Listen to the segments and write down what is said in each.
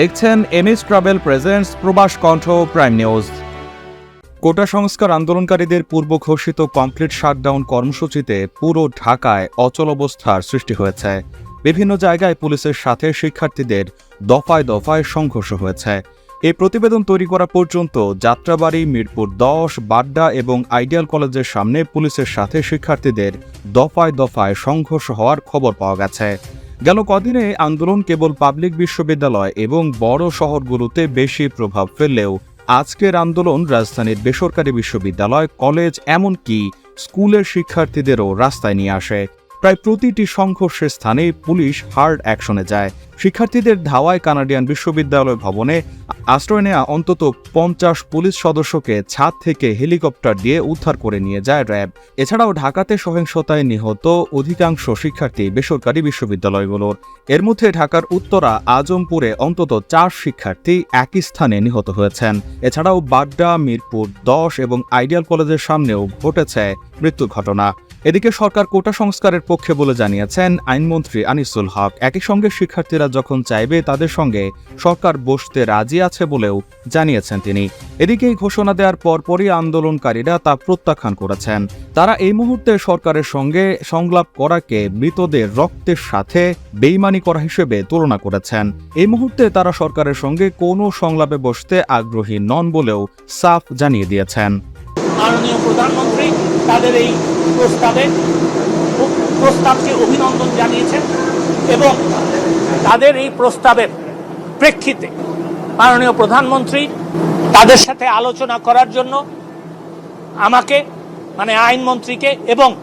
দেখছেন MS travel presents প্রবাস কণ্ঠ প্রাইম নিউজ। কোটা সংস্কার আন্দোলনকারীদের পূর্ব ঘোষিত কমপ্লিট শাটডাউন কর্মসূচিতে পুরো ঢাকায় অচল অবস্থার সৃষ্টি হয়েছে। বিভিন্ন জায়গায় পুলিশের সাথে শিক্ষার্থীদের দফায় দফায় সংঘর্ষ হয়েছে। এই প্রতিবেদন তৈরি করা পর্যন্ত যাত্রাবাড়ি, মিরপুর দশ, বাড্ডা এবং আইডিয়াল কলেজের সামনে পুলিশের সাথে শিক্ষার্থীদের দফায় দফায় সংঘর্ষ হওয়ার খবর পাওয়া গেছে। গেল কদিনে আন্দোলন কেবল পাবলিক বিশ্ববিদ্যালয় এবং বড় শহরগুলোতে বেশি প্রভাব ফেললেও আজকের আন্দোলন রাজধানীর বেসরকারি বিশ্ববিদ্যালয়, কলেজ এমনকি স্কুলের শিক্ষার্থীদেরও রাস্তায় নিয়ে আসে। প্রায় প্রতিটি সংঘর্ষের স্থানে পুলিশ হার্ড অ্যাকশনে যায়। শিক্ষার্থীদের ধাওয়ায় কানাডিয়ান বিশ্ববিদ্যালয় ভবনে আশ্রয় নেওয়া অন্তত পঞ্চাশ পুলিশ সদস্যকে ছাদ থেকে হেলিকপ্টার দিয়ে উদ্ধার করে নিয়ে যায় র্যাব। এছাড়াও ঢাকাতে সহিংসতায় নিহত অধিকাংশ শিক্ষার্থী বেসরকারি বিশ্ববিদ্যালয়গুলোর। এর মধ্যে ঢাকার উত্তরা, আজমপুরে অন্তত চার শিক্ষার্থী একই স্থানে নিহত হয়েছেন। এছাড়াও বাড্ডা, মিরপুর দশ এবং আইডিয়াল কলেজের সামনেও ঘটেছে মৃত্যুর ঘটনা। এদিকে সরকার কোটা সংস্কারের পক্ষে বলে জানিয়েছেন আইনমন্ত্রী আনিসুল হক। একই সঙ্গে শিক্ষার্থীরা যখন চাইবে তাদের সঙ্গে সরকার বসতে রাজি আছে বলেও জানিয়েছেন তিনি। এদিকে এই ঘোষণা দেওয়ার পরপরই আন্দোলনকারীরা তা প্রত্যাখ্যান করেছেন। তারা এই মুহূর্তে সরকারের সঙ্গে সংলাপ করাকে মৃতদের রক্তের সাথে বেইমানি করা হিসেবে তুলনা করেছেন। এই মুহূর্তে তারা সরকারের সঙ্গে কোনো সংলাপে বসতে আগ্রহী নন বলেও সাফ জানিয়ে দিয়েছেন। প্রধানমন্ত্রী তাদের এই প্রস্তাবে প্রস্তাবকে অভিনন্দন জানিয়েছেন এবং তাদের এই প্রস্তাবের প্রেক্ষিতে মাননীয় প্রধানমন্ত্রী তাদের সাথে আলোচনা করার জন্য আমাকে মানে আইনমন্ত্রীকে এবং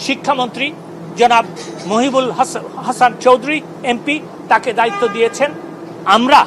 শিক্ষামন্ত্রী জনাব মহিবুল হাস- হাসান চৌধুরী, এমপি, তাকে দায়িত্ব দিয়েছেন। আমরা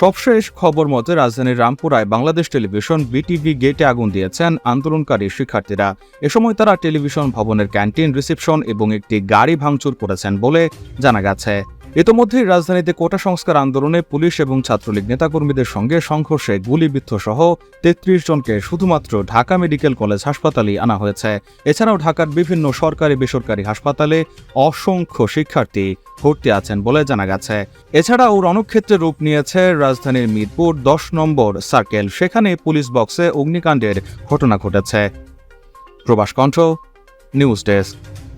সবশেষ খবর মতে, রাজধানীর রামপুরায় বাংলাদেশ টেলিভিশন বিটিভি গেটে আগুন দিয়েছেন আন্দোলনকারী শিক্ষার্থীরা। এ সময় তারা টেলিভিশন ভবনের ক্যান্টিন, রিসেপশন এবং একটি গাড়ি ভাঙচুর করেছেন বলে জানা গেছে। ইতোমধ্যেই রাজধানীতে কোটা সংস্কার আন্দোলনে পুলিশ এবং ছাত্রলীগ নেতাকর্মীদের সঙ্গে সংঘর্ষে গুলিবিদ্ধ সহ তেত্রিশ জনকে শুধুমাত্র ঢাকা মেডিকেল কলেজ হাসপাতালেই আনা হয়েছে। এছাড়াও ঢাকার বিভিন্ন সরকারি বেসরকারি হাসপাতালে অসংখ্য শিক্ষার্থী ভর্তি আছেন বলে জানা গেছে। এছাড়াও রণক্ষেত্রে রূপ নিয়েছে রাজধানীর মিরপুর দশ নম্বর সার্কেল। সেখানে পুলিশ বক্সে অগ্নিকাণ্ডের ঘটনা ঘটেছে। প্রবাস কণ্ঠ, নিউজ ডেস্ক।